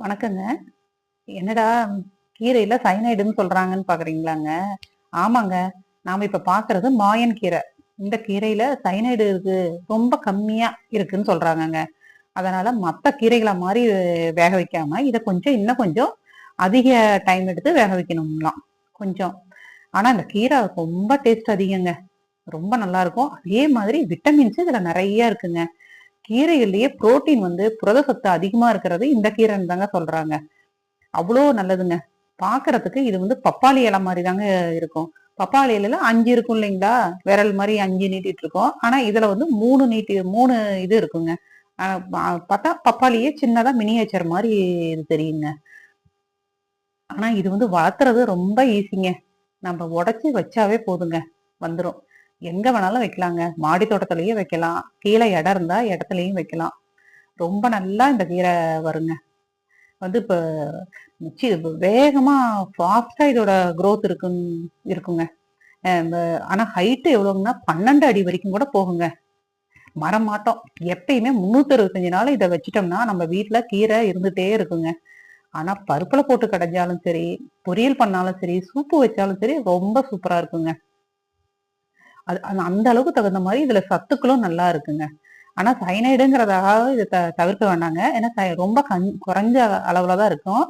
வணக்கங்க. என்னடா கீரையில சயனைடுன்னு சொல்றாங்கன்னு பார்க்குறீங்களாங்க? ஆமாங்க. நாம இப்ப பார்க்குறது மாயன் கீரை. இந்த கீரையில சயனைடு இருக்கு. ரொம்ப கம்மியா இருக்குன்னு சொல்றாங்கங்க. அதனால மற்ற கீரைகளை மாதிரி வேக வைக்காம, இதை கொஞ்சம் இன்னும் கொஞ்சம் அதிக டைம் எடுத்து வேக வைக்கணும்லாம் கொஞ்சம். ஆனா இந்த கீரை ரொம்ப டேஸ்ட் அதிகங்க. ரொம்ப நல்லாருக்கும். அதே மாதிரி விட்டமின்ஸ் இதுல நிறையா இருக்குங்க. கீரைகள்லயே புரோட்டீன் வந்து புரத சத்து அதிகமா இருக்கிறது இந்த கீரைன்னு தாங்க சொல்றாங்க. அவ்வளோ நல்லதுங்க. பாக்குறதுக்கு இது வந்து பப்பாளி இலை மாதிரி தாங்க இருக்கும். பப்பாளி இலையில அஞ்சு இருக்கும் இல்லைங்களா? விரல் மாதிரி அஞ்சு நீட்டிட்டு இருக்கோம் ஆனா இதுல வந்து மூணு நீட்டி மூணு இது இருக்குங்க. பார்த்தா பப்பாளியே சின்னதா மினியேச்சர் மாதிரி இது தெரியுங்க. ஆனா இது வந்து வளர்த்துறது ரொம்ப ஈஸிங்க. நம்ம உடச்சி வச்சாவே போதுங்க. வந்துடும் எங்க வேணாலும் வைக்கலாங்க. மாடி தோட்டத்திலயும் வைக்கலாம். கீழே இடம் இருந்தா இடத்துலயும் வைக்கலாம். ரொம்ப நல்லா இந்த கீரை வருங்க. வந்து இப்போ சி வேகமா ஃபாஸ்டா இதோட க்ரோத் இருக்கு இருக்குங்க. ஆனால் ஹைட்டு ஆனா எவ்வளோங்கன்னா 12 அடி வரைக்கும் கூட போகுங்க. மரம் மாட்டோம். எப்பயுமே முந்நூற்றஞ்சு நாள் இதை வச்சுட்டோம்னா, நம்ம வீட்டில் கீரை இருந்துட்டே இருக்குங்க. ஆனா பருப்புல போட்டு கடைஞ்சாலும் சரி, பொரியல் பண்ணாலும் சரி, சூப்பு வச்சாலும் சரி, ரொம்ப சூப்பரா இருக்குங்க. அது அந்த அளவுக்கு தகுந்த மாதிரி இதுல சத்துக்களும் நல்லா இருக்குங்க. ஆனா சைனைடுங்கிறதாக இதை த தவிர்க்க வேண்டாங்க. ஏன்னா ச ரொம்ப கன் குறைஞ்ச அளவுல தான் இருக்கும்.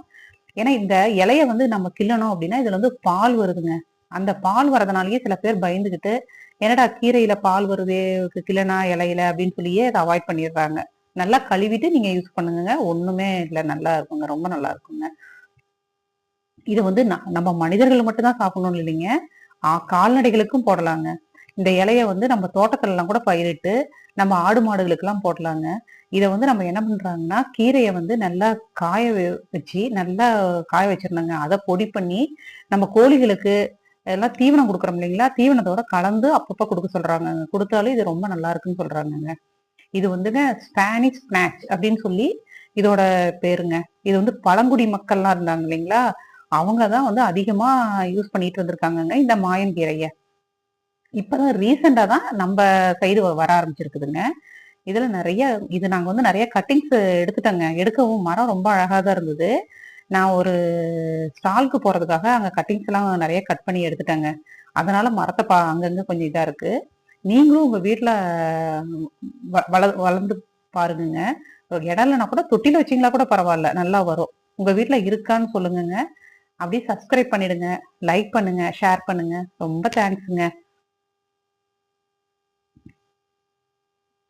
ஏன்னா இந்த இலைய வந்து நம்ம கிள்ளணும் அப்படின்னா இதுல வந்து பால் வருதுங்க. அந்த பால் வரதுனாலயே சில பேர் பயந்துகிட்டு, "என்னடா கீரையில பால் வருதே, கிள்ளனா இலையில" அப்படின்னு சொல்லியே அதை அவாய்ட் பண்ணிடுறாங்க. நல்லா கழுவிட்டு நீங்க யூஸ் பண்ணுங்க ஒண்ணுமே இல்லை நல்லா இருக்குங்க. ரொம்ப நல்லா இருக்குங்க. இது வந்து ந நம்ம மனிதர்கள் மட்டும் தான் சாப்பிடணும்னு இல்லைங்க. கால்நடைகளுக்கும் போடலாங்க. இந்த இலையை வந்து நம்ம தோட்டத்துலலாம் கூட பயிரிட்டு, நம்ம ஆடு மாடுகளுக்கெல்லாம் போடலாங்க. இதை வந்து நம்ம என்ன பண்ணுறாங்கன்னா கீரையை வந்து நல்லா காய வச்சு, நல்லா காய வச்சிரணுங்க. அதை பொடி பண்ணி, நம்ம கோழிகளுக்கு எல்லாம் தீவனம் கொடுக்குறோம் இல்லைங்களா? தீவனத்தோட கலந்து அப்பப்போ கொடுக்க சொல்கிறாங்க கொடுத்தாலும் இது ரொம்ப நல்லா இருக்குன்னு சொல்கிறாங்கங்க இது வந்துங்க ஸ்பானிஷ் ஸ்பினாச் அப்படின்னு சொல்லி இதோட பேருங்க. இது வந்து பழங்குடி மக்கள்லாம் இருந்தாங்க இல்லைங்களா? அவங்க தான் வந்து அதிகமாக யூஸ் பண்ணிட்டு இருந்திருக்காங்கங்க, இந்த மாயன் கீரையை இப்பதான் தான் தான் நம்ம சைடு வர ஆரம்பிச்சிருக்குதுங்க. இதுல நிறைய இது நாங்க வந்து நிறைய கட்டிங்ஸ் எடுத்துட்டோங்க. எடுக்கவும் மரம் ரொம்ப அழகா தான் இருந்தது. நான் ஒரு ஸ்டாலுக்கு போறதுக்காக அங்க கட்டிங்ஸ்லாம் நிறைய கட் பண்ணி எடுத்துட்டேங்க. அதனால மரத்தை பா அங்கங்க கொஞ்சம் இதா இருக்கு. நீங்களும் உங்க வீட்டுல வ வள வளர்ந்து பாருங்கங்க. இடம் கூட தொட்டில வச்சிங்களா கூட பரவாயில்ல நல்லா வரும். உங்க வீட்டுல இருக்கான்னு சொல்லுங்கங்க. அப்படியே சப்ஸ்கிரைப் பண்ணிடுங்க. லைக் பண்ணுங்க, ஷேர் பண்ணுங்க. ரொம்ப தேங்க்ஸுங்க